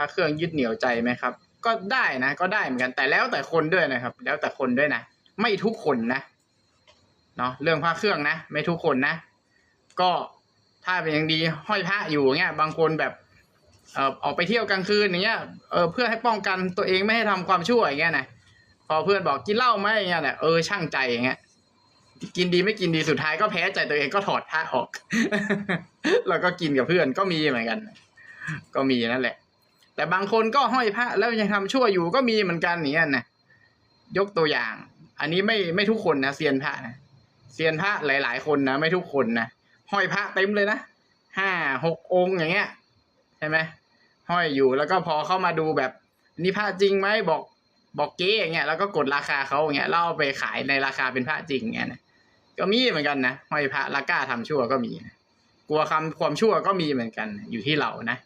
ระเครื่องยึดเหนี่ยวใจไหมครับ ก็ได้นะก็ได้เหมือนกันแต่แล้วแต่คนด้วยนะครับ แล้วแต่คนด้วยนะไม่ทุกคนนะเนาะเรื่องพระเครื่องนะ ไม่ทุกคนนะ ก็ถ้าเป็นอย่างดีห้อยพระอยู่เงี้ย บางคนแบบเอ่อออกไปเที่ยวกลางคืนอย่างเงี้ยเออเพื่อให้ป้องกันตัวเองไม่ให้ทำความชั่วอย่างเงี้ยนะพอเพื่อนบอกกินเหล้าไหมอย่างเงี้ยนะเออช่างใจอย่างเงี้ยกินดีไม่กินดีสุดท้ายก็แพ้ใจตัวเองก็ถอดผ้าออก แล้วก็กินกับเพื่อนก็มีเหมือนกัน ก็มีนั่นแหละ แต่บางคนก็ห้อยพระแล้วยังทำชั่วอยู่ก็มีเหมือนกันอย่างเงี้ยนะยกตัวอย่าง อันนี้ไม่ไม่ทุกคนนะเซียนพระนะเซียนพระหลาย ๆ คนนะไม่ทุกคนนะห้อยพระเต็มเลยนะห้าหกองค์อย่างเงี้ยใช่ไหมห้อยอยู่แล้วก็พอเข้ามาดูแบบนี่พระจริงไหมบอกบอกเก๊อย่างเงี้ยแล้วก็กดราคาเขาอย่างเงี้ยแล้วเอาไปขายในราคาเป็นพระจริงอย่างเงี้ยนะก็มีเหมือนกันนะห้อยพระละกล้าทำชั่วก็มีนะกลัวคำความชั่วก็มีเหมือนกัน อยู่ที่เรานะ